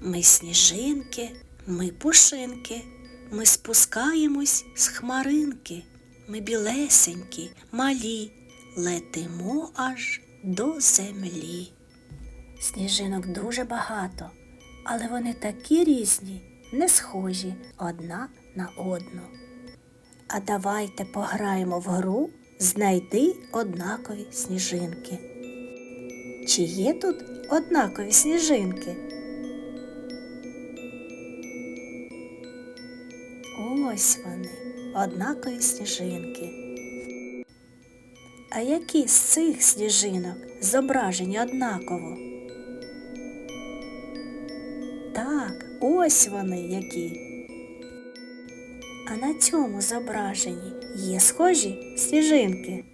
Ми сніжинки, ми пушинки, ми спускаємось з хмаринки. Ми білесенькі, малі, летимо аж до землі. Сніжинок дуже багато, але вони такі різні, не схожі одна на одну. А давайте пограємо в гру Знайди однакові сніжинки. Чи є тут однакові сніжинки? Ось вони, однакові сніжинки. А які з цих сніжинок зображені однаково? Так, ось вони які. А на цьому зображенні є схожі сніжинки.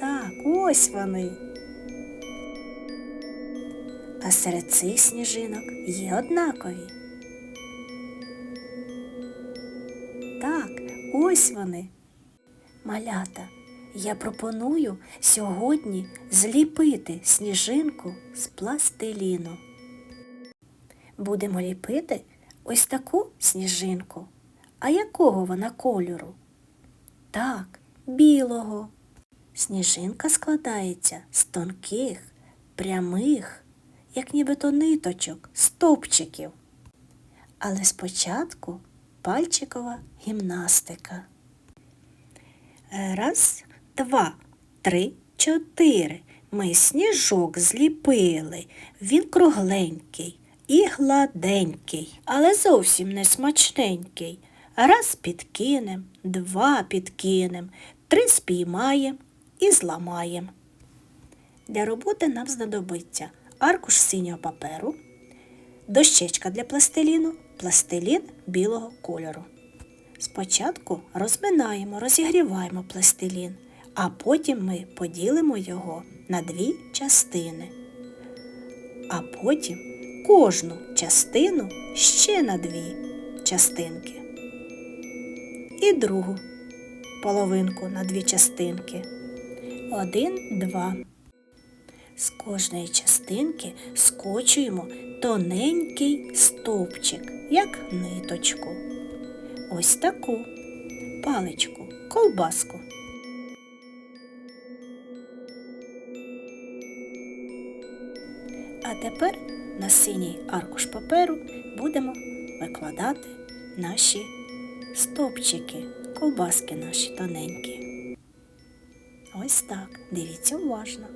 Так, ось вони. А серед цих сніжинок є однакові. Ось вони. Малята, я пропоную сьогодні зліпити сніжинку з пластиліну. Будемо ліпити ось таку сніжинку. А якого вона кольору? Так, білого. Сніжинка складається з тонких, прямих, як нібито ниточок, стовпчиків. Але спочатку пальчикова гімнастика. Раз, два, три, чотири. Ми сніжок зліпили. Він кругленький і гладенький, але зовсім не смачненький. Раз підкинем, два підкинем, три спіймаєм і зламаєм. Для роботи нам знадобиться аркуш синього паперу, дощечка для пластиліну, пластилін білого кольору. Спочатку розминаємо, розігріваємо пластилін, а потім ми поділимо його на дві частини. А потім кожну частину ще на дві частинки. І другу половинку на дві частинки. Один, два. З кожної частинки скочуємо тоненький стовпчик, як ниточку. Ось таку паличку, ковбаску. А тепер на синій аркуш паперу будемо викладати наші стовпчики, ковбаски наші тоненькі. Ось так. Дивіться уважно.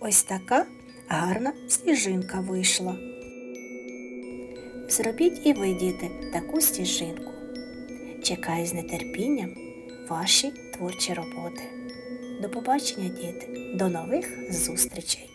Ось така гарна сніжинка вийшла. Зробіть і ви, діти, таку сніжинку. Чекаю з нетерпінням ваші творчі роботи. До побачення, діти, до нових зустрічей!